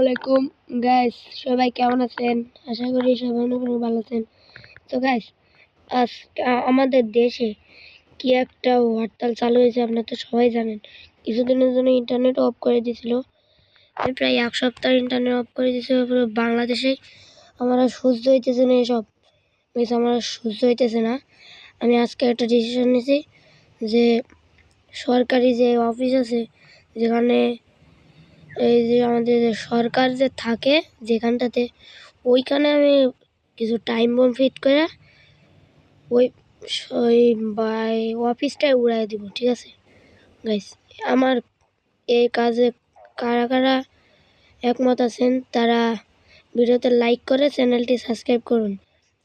আসসালামাইকুম গাইস সবাই কেমন আছেন? আশা করি সবাই অনেক ভালো আছেন। তো গাইস আজ আমাদের দেশে কি একটা হরতাল চালু হয়েছে আপনারা তো সবাই জানেন। কিছুদিনের জন্য ইন্টারনেট অফ করে দিয়েছিল। প্রায় এক সপ্তাহ ইন্টারনেট অফ করে দিয়েছিল পুরো বাংলাদেশে আমার সহ্য হইতেছে না এসব। বেশ আমার সহ্য হইতেছে না। আমি আজকে একটা ডিসিশন নিয়েছি যে সরকারি যে অফিস আছে, যেখানে এই যে আমাদের সরকার যে থাকে যেখানটাতে, ওইখানে আমি কিছু টাইম বোম ফিট করে ওই ওই বাই অফিসটাই উড়াই দিব, ঠিক আছে? গাইস আমার এই কাজে কারা কারা একমত আছেন, তারা ভিডিওতে লাইক করে চ্যানেলটি সাবস্ক্রাইব করুন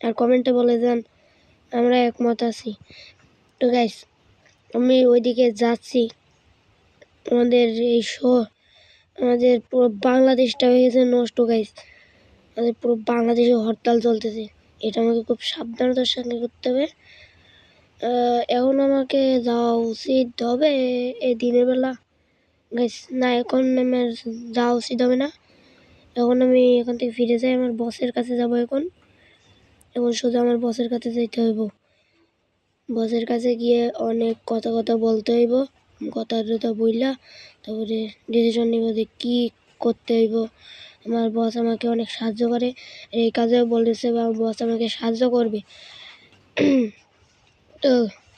আর কমেন্টে বলে যান আমরা একমত আছি। তো গাইস আমি ওইদিকে যাচ্ছি। আমাদের এই শো আমাদের পুরো বাংলাদেশটা হয়ে গেছে নষ্ট গাইস আমাদের পুরো বাংলাদেশে হরতাল চলতেছে। এটা আমাকে খুব সাবধানতার সঙ্গে করতে হবে। এখন আমাকে যাওয়া উচিত হবে এই দিনের বেলা। গাইস না, এখন আমার যাওয়া উচিত হবে না। এখন আমি এখান থেকে ফিরে যাই, আমার বসের কাছে যাব এখন। এখন সোজা আমার বসের কাছে যেতে হইব। বসের কাছে গিয়ে অনেক কথা কথা বলতে হইব। কথা বইলা তারপরে ডিসিশন নিব যে কী করতে হইব। আমার বস আমাকে অনেক সাহায্য করে। এই কাজেও বলেছে বা বস আমাকে সাহায্য করবে। তো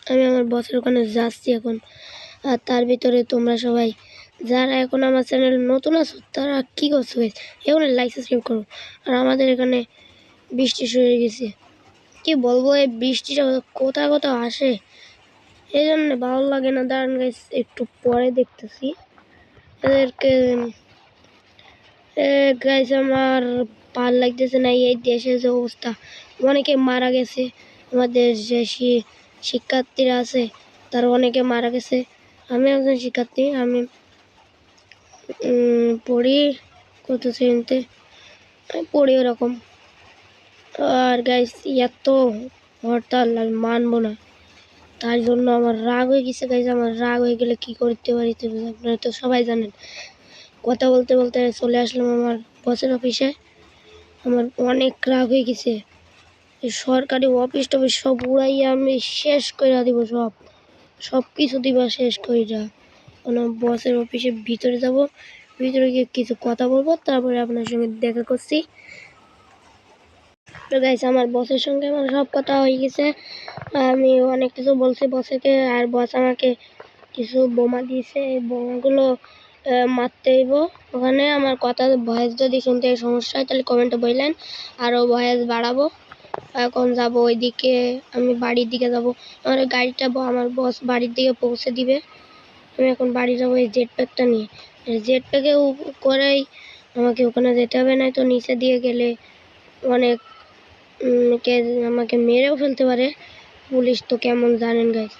আমি আমার বসের ওখানে যাচ্ছি এখন। আর তার ভিতরে তোমরা সবাই, যারা এখন আমার চ্যানেল নতুন আছো, তারা কী করছ? এখন লাইক সাবস্ক্রাইব করো। আর আমাদের এখানে বৃষ্টি শুরু হয়ে গেছে। কি বলব এই বৃষ্টিটা কোথাও কোথাও আসে? এই জন্য ভালো লাগে না। দাঁড়ান গাইস, একটু পরে দেখতেছি। এদেরকে গাইস আমার ভালো লাগতেছে না, এই দেশের যে অবস্থা। অনেকে মারা গেছে, আমাদের যে শিক্ষার্থীরা আছে, তারা অনেকে মারা গেছে। আমি একজন শিক্ষার্থী, আমি পড়ি কত শ্রেণীতে? আমি পড়ি ওরকম। আর গাইস, এত হরতাল আমি মানবো না। তার জন্য আমার রাগ হয়ে গেছে গাইস আমার রাগ হয়ে গেলে কি করতে পারি আপনারা তো সবাই জানেন। কথা বলতে বলতে চলে আসলাম আমার বসের অফিসে আমার অনেক রাগ হয়ে গেছে। সরকারি অফিস টফিস সব উড়াইয়া আমি শেষ করে দিব সব। সব কিছু দিবা শেষ করে যা আমার বসের অফিসের ভিতরে যাব। ভিতরে গিয়ে কিছু কথা বলব, তারপরে আপনার সঙ্গে দেখা করছি। তো গাইছে আমার বসের সঙ্গে আমার সব কথা হয়ে গেছে। আমি অনেক কিছু বলছি বসেকে আর বস আমাকে কিছু বোমা দিয়েছে। এই বোমাগুলো মারতে হইব। ওখানে আমার কথা ভয়েস যদি শুনতে সমস্যা হয়, তাহলে কমেন্টে বললেন। আরও ভয়েস বাড়াবো। এখন যাব ওইদিকে, আমি বাড়ির দিকে যাব। আমার গাড়িটা আমার বস বাড়ির দিকে পৌঁছে দিবে। আমি এখন বাড়ি যাব এই জেট প্যাকটা নিয়ে জেট প্যাকে করেই আমাকে ওখানে যেতে হবে না তো নিচে দিয়ে গেলে অনেক কে আমাকে মেরেও ফেলতে পারে। পুলিশ তো কেমন জানেন গাইস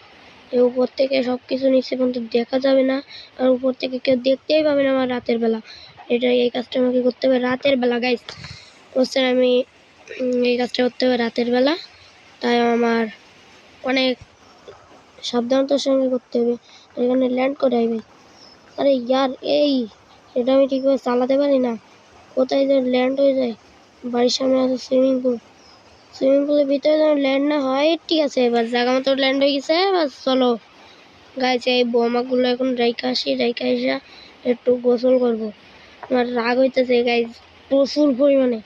এই উপর থেকে সব কিছু নিচ্ছে কিন্তু দেখা যাবে না। আর উপর থেকে কেউ দেখতেই পাবে না আমার রাতের বেলা। এটা এই কাজটা আমাকে করতে হবে রাতের বেলা গাইস বুঝছেন আমি এই কাজটা করতে হবে রাতের বেলা। তাই আমার অনেক সাবধানতার সঙ্গে করতে হবে। এখানে ল্যান্ড করে আইবে আরে ইয়ার, এই, এটা আমি ঠিকভাবে চালাতে পারি না। কোথায় যে ল্যান্ড হয়ে যায়? বাড়ির সামনে আছে সুইমিং পুল সুইমিং পুলের ভিতরে যেন ল্যান্ড না হয়, ঠিক আছে, এবার জায়গা মতো ল্যান্ড হয়ে গেছে, এবার চলো। গাইছে এই বোমাগুলো এখন রাইখা আসি রাইখা এসে একটু গোসল করব। আমার রাগ হইতেছে গাইজ প্রচুর পরিমাণে।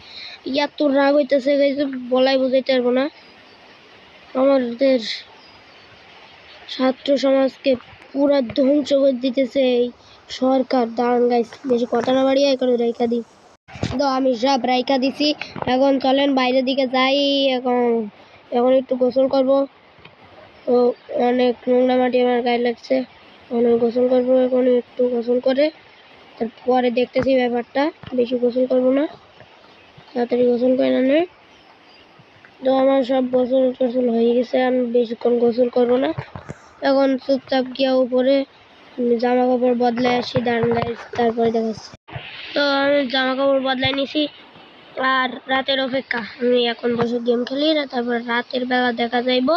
এত রাগ হইতেছে গাইজ বলাই বুঝাইতে পারব না। আমাদের ছাত্র সমাজকে পুরা ধ্বংস করে দিতেছে এই সরকার। দাঁড়ান গাইজ বেশি কথা না বাড়িয়ে এখন রাইখা দিই। তো আমি সব রাইখা দিছি। এখন চলেন বাইরের দিকে যাই, এখন এখন একটু গোসল করব। ও অনেক নোংরা মাটি আমার গায়ে লাগছে। অনেক গোসল করব, এখন একটু গোসল করে। তারপরে দেখতেছি ব্যাপারটা, বেশি গোসল করব না। তাড়াতাড়ি গোসল করে না। তো আমার সব গোসল টোসল হয়ে গেছে আমি বেশিক্ষণ গোসল করব না। এখন চুপচাপ গিয়া উপরে জামা কাপড় বদলে আসি গাইজ তারপরে দেখাচ্ছি। তো আমি জামা কাপড় বদলাই নিছি আর রাতের অপেক্ষা। আমি এখন বসে গেম খেলি না তারপর রাতের বেলা দেখা যাইব।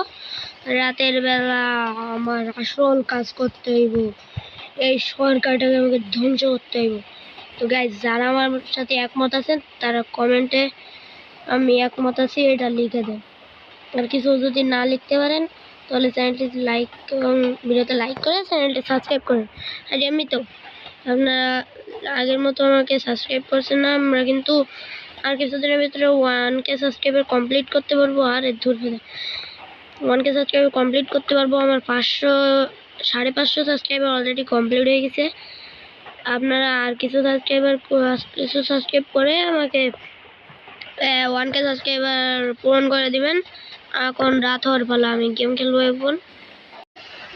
রাতের বেলা আমার আসল কাজ করতে হইব। এই সরকারটাকে আমাকে ধ্বংস করতে হইব। তো গাইজ যারা আমার সাথে একমত আছেন, তারা কমেন্টে আমি একমত আছি, এটা লিখে দেন। আর কিছু যদি না লিখতে পারেন, তাহলে চ্যানেলটি লাইক এবং ভিডিওতে লাইক করে চ্যানেলটি সাবস্ক্রাইব করেন। আর এমনিতেও আপনারা আগের মতো আমাকে সাবস্ক্রাইব করছেন না, আমরা কিন্তু আর কিছুদিনের ভিতরে ওয়ান কে সাবস্ক্রাইবার কমপ্লিট করতে পারব। আর ধর ওয়ান কে সাবস্ক্রাইবার কমপ্লিট করতে পারব। আমার পাঁচশো, সাড়ে পাঁচশো সাবস্ক্রাইবার অলরেডি কমপ্লিট হয়ে গেছে। আপনারা আর কিছু সাবস্ক্রাইবার কিছু সাবস্ক্রাইব করে আমাকে ওয়ান কে সাবস্ক্রাইবার পূরণ করে দিবেন। এখন রাত হওয়ার পালা, আমি গেম খেলব এখন।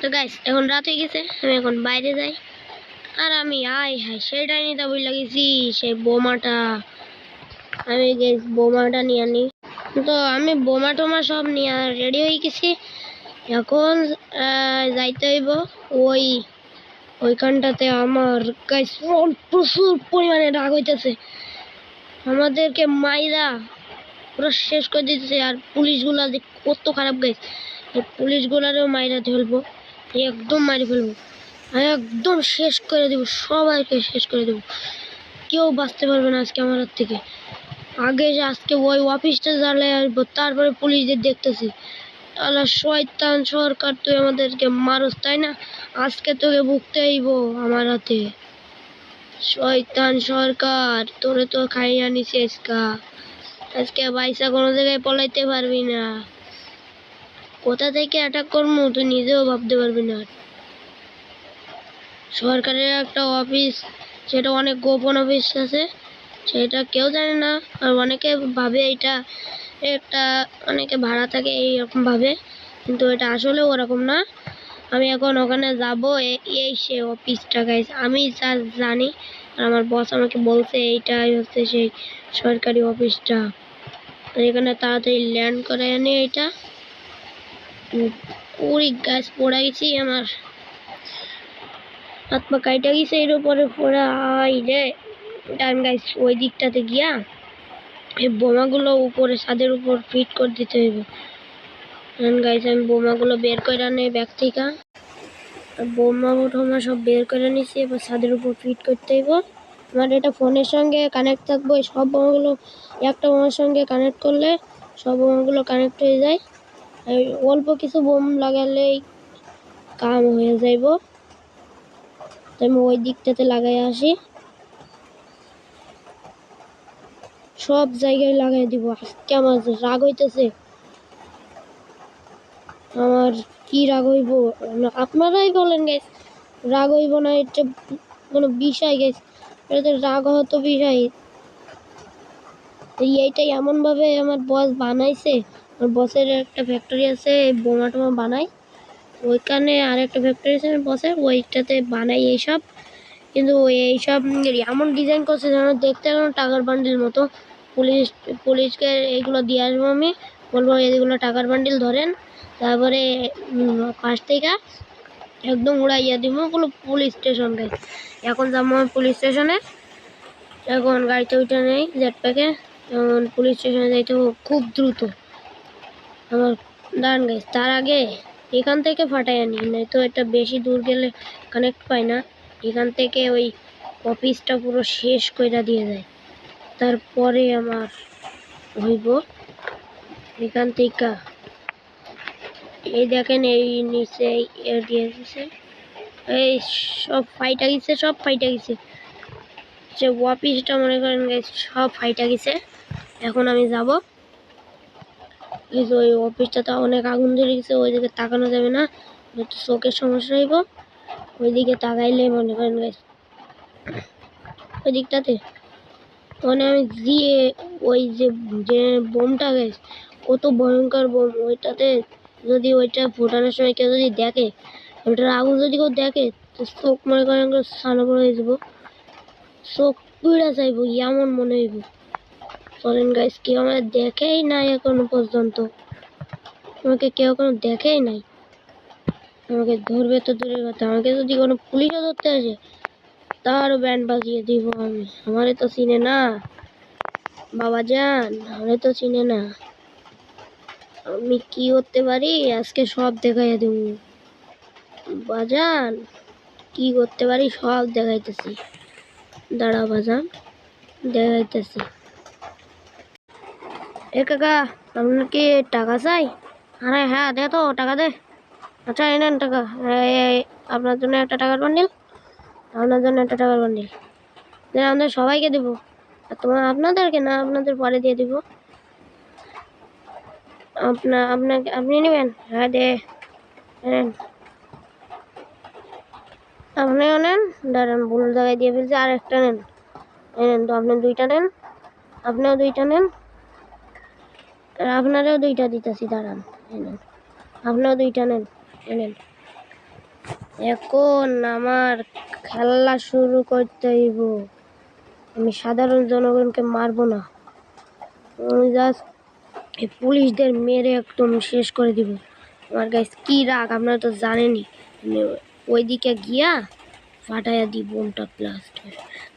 তো গাইস এখন রাত হয়ে গেছে, আমি এখন বাইরে যাই। আর আমি, আয় হাই সেটাই নিতে বই লাগেছি সেই বোমাটা। আমি বোমাটা নিয়ে আনি। তো আমি বোমা টোমা সব নিয়ে রেডি হয়ে গেছি। এখন যাইতে হইব ওই, ওইখানটাতে আমার প্রচুর পরিমাণে রাগ হইতেছে। আমাদেরকে মাইরা পুরো শেষ করে দিতেছে আর পুলিশগুলা কত খারাপ এই পুলিশগুলারও মাইরা ফেলব একদম মারি ফেলব। আর একদম শেষ করে দেবো, সবাইকে শেষ করে দেবো। কেউ বাঁচতে পারবে না আজকে আমার হাত থেকে। আগে যে আজকে ওই অফিসটা জ্বালায় আসব, তারপরে পুলিশদের দেখতেছি। আল্লাহ শয়তান সরকার, তুই আমাদেরকে মারস, তাই না? আজকে তোকে ভুগতে হইব আমার হাতে। শয়তান সরকার, তোরে তো খাইয়া নিছি আজকা। আজকে বাইসা কোনো জায়গায় পলাইতে পারবি না। কোথা থেকে অ্যাটাক করব তুই নিজেও ভাবতে পারবি না। সরকারের একটা অফিস সেটা অনেক গোপন অফিস আছে, সেটা কেউ জানে না, আর অনেকে ভাবে এটা একটা, অনেকে ভাড়া থাকে এইরকম ভাবে, কিন্তু এটা আসলে ওরকম না। আমি এখন ওখানে যাব এই সে অফিসটা গাইস আমি যা জানি, আর আমার বস আমাকে বলছে এইটাই হচ্ছে সেই সরকারি অফিসটা আর এখানে তাড়াতাড়ি ল্যান্ড করে আনি এটা। পুরি গাছ পড়ে গেছি আমার। হাত পা কাইটা গেছে এর উপরে পড়া আই রে। টাইম গাইস ওই দিকটাতে গিয়া এই বোমাগুলো উপরে, ছাদের উপর ফিট করে দিতে হইব। গাইস আমি বোমাগুলো বের করে আনি ব্যাগ থেকে। বোমা টোমা সব বের করে নিছি, এবার ছাদের উপর ফিট করতে হইব। আমার এটা ফোনের সঙ্গে কানেক্ট থাকবে সব বোমাগুলো একটা বোমার সঙ্গে কানেক্ট করলে সব বোমাগুলো কানেক্ট হয়ে যায়। অল্প কিছু বোম লাগালেই কাম হয়ে যাইব। আমি ওই দিকটাতে লাগাই আসি। সব জায়গায় লাগাই দিব। আজকে আমার রাগ হইতেছে, আমার কি রাগ হইব? আপনারাই বলেন গাইস রাগ হইব না এটা কোনো বিষয় গাইস এটা রাগ হতো বিষয়। এই এইটাই এমনভাবে আমার বস বানাইছে, আমার বসের একটা ফ্যাক্টরি আছে বোমা টোমা বানাই ওইখানে আর একটা ফ্যাক্টরি আমার ওইটাতে বানাই এইসব। কিন্তু এইসব এমন ডিজাইন করছে যেন দেখতে যেন টাকার বান্ডিল মতো। পুলিশ, পুলিশকে এইগুলো দিয়ে আসব আমি। বলব এইগুলো টাকার বান্ডিল ধরেন। তারপরে পাশ থেকে একদম উড়াইয়া দিব ওগুলো পুলিশ স্টেশন গাই এখন যাব পুলিশ স্টেশনে এখন গাড়িতে উঠে নেই জেট প্যাকে এখন পুলিশ স্টেশনে যাইতে খুব দ্রুত। আমার দাঁড়ান গাইস তার আগে এখান থেকে ফাটাই আনি নয়তো এটা বেশি দূর গেলে কানেক্ট পাই না। এখান থেকে ওই অফিসটা পুরো শেষ কইরা দিয়ে যায় তারপরে আমার হইব এখান থেকে। এই দেখেন, এই নিচে দিয়ে এই সব ফাইটা গেছে, সব ফাইটা গেছে। যে অফিসটা মনে করেন সব ফাইটা গেছে। এখন আমি যাব। যে ওই অফিসটাতে অনেক আগুন ধরে গেছে ওইদিকে তাকানো যাবে না একটু চোখের সমস্যা হইব ওইদিকে তাকাইলে মনে করেন guys, ওই দিকটাতে মানে আমি দিয়ে ওই যে যে বোমটা গেছে কত ভয়ঙ্কর বোম ওইটাতে যদি ওইটা ফোটানোর সময় কেউ যদি দেখে ওইটার আগুন যদি কেউ দেখে তো চোখ মনে করেন সানো বড় হয়ে যাব। চোখ পুড়ে যাইব এমন মনে হইব। চলেন গাইস কেউ আমার দেখেই নাই এখনও পর্যন্ত। আমাকে কেউ কোনো দেখেই নাই। আমাকে ধরবে তো দূরের কথা। আমাকে যদি কোনো পুলিশও ধরতে আসে, তারও ব্যান্ড বাজিয়ে দিব আমি। আমারে তো চিনে না। বাবা যান আমারে তো চিনে না। আমি কি করতে পারি? আজকে সব দেখাইয়া দেব। বাজান কি করতে পারি? সব দেখাইতেছি। দাঁড়া বাজান দেখাইতেছি। এ কাকা আপনার কি টাকা চাই? আরে হ্যাঁ দে তো, টাকা দে। আচ্ছা এই নেন টাকা। আপনার জন্য একটা টাকার বান্ডিল। আপনার জন্য একটা টাকার বান্ডিল। যে আমাদের সবাইকে দেবো। আর তোমার, আপনাদেরকে না, আপনাদের পরে দিয়ে দিব। আপনার আপনাকে, আপনি নেবেন? হ্যাঁ দে। নেন। আপনিও নেন। দাঁড়ান, ভুল জায়গায় দিয়ে ফেলছি। আর একটা নেন নেন তো, আপনি দুইটা নেন। আপনিও দুইটা নেন। আর আপনারও দুইটা দিতেছি, দাঁড়ান, এই নেন। আপনিও দুইটা নেন, এই নেন। এখন আমার খেলা শুরু করতে হইব। আমি সাধারণ জনগণকে মারবো না। আমি জাস্ট পুলিশদের মেরে একদম শেষ করে দিব। আমার গাছ কি রাগ, আপনারা তো জানেনই। ওইদিকে গিয়া ফাটাইয়া দিই বোমটা ব্লাস্ট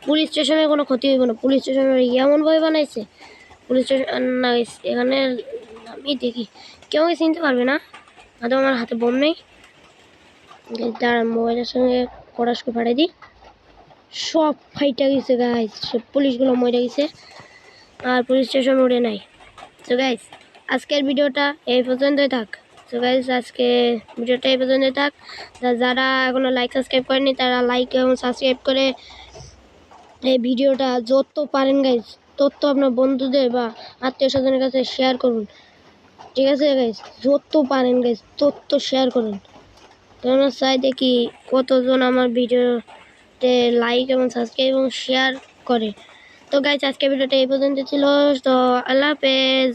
পুলিশ স্টেশনের কোনো ক্ষতি হইব না। পুলিশ স্টেশনের এমনভাবে বানাইছে পুলিশ স্টেশন না, এখানে আমি দেখি। কেউ চিনতে পারবে না। আদৌ আমার হাতে বোম নেই। দাঁড়ান মোবাইলের সঙ্গে পড়াশকে ফাটাই দিই। সব ফাইটা গেছে গাইস সব পুলিশগুলো মরে গেছে। আর পুলিশ স্টেশন উড়ে নাই। তো গাইস আজকের ভিডিওটা এই পর্যন্তই থাক। তো গাইস আজকে ভিডিওটা এই পর্যন্তই থাক। যারা এখনও লাইক সাবস্ক্রাইব করেনি তারা লাইক এবং সাবস্ক্রাইব করে এই ভিডিওটা যত পারেন গাইস তত আপনার বন্ধুদের বা আত্মীয় স্বজনের কাছে শেয়ার করুন। ঠিক আছে গাইজ যত পারেন গাইজ তথ্য শেয়ার করুন। কেননা চাই দেখি কতজন আমার ভিডিওতে লাইক এবং সাবস্ক্রাইব এবং শেয়ার করে। তো গাইজ আজকে ভিডিওটা এই পর্যন্ত ছিল। তো আল্লাহ হাফেজ।